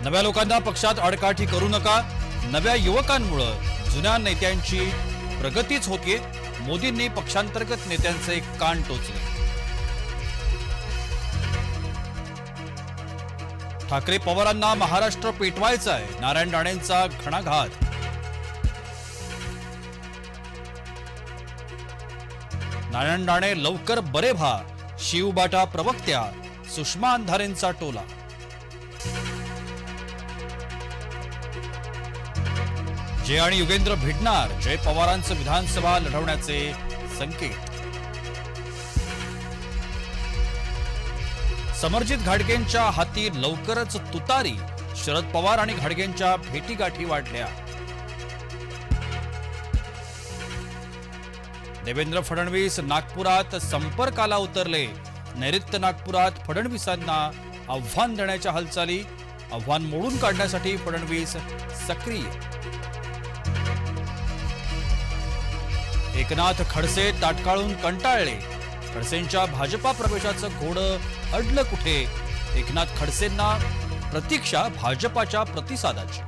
नव्या लोकांना पक्षात आडकाठी करू नका. नव्या युवकांमुळं जुन्या नेत्यांची प्रगतीच होतीये. मोदींनी पक्षांतर्गत नेत्यांचे कान टोचले. ठाकरे पवारांना महाराष्ट्र पेटवायचा आहे नारायण राणेंचा घणाघात. नारायण राणे लवकर बरे व्हा. शिवबाटा प्रवक्त्या सुषमा अंधारेंचा टोला. जय आणि युगेंद्र भिडणार जय पवारांचं विधानसभा लढवण्याचे संकेत. समरजित घाडगेंच्या हाती लवकरच तुतारी शरद पवार आणि घाडगेंच्या भेटीगाठी वाढल्या. देवेंद्र फडणवीस नागपुरात संपर्काला उतरले. नैऋत्य नागपुरात फडणवीसांना आव्हान देण्याच्या हालचाली आव्हान मोडून काढण्यासाठी फडणवीस सक्रिय. एकनाथ खडसे ताटकाळून कंटाळले. खडसेंच्या भाजपा प्रवेशाचं घोडं अडलं कुठे? एकनाथ खडसेंना प्रतीक्षा भाजपाच्या प्रतिसादाची.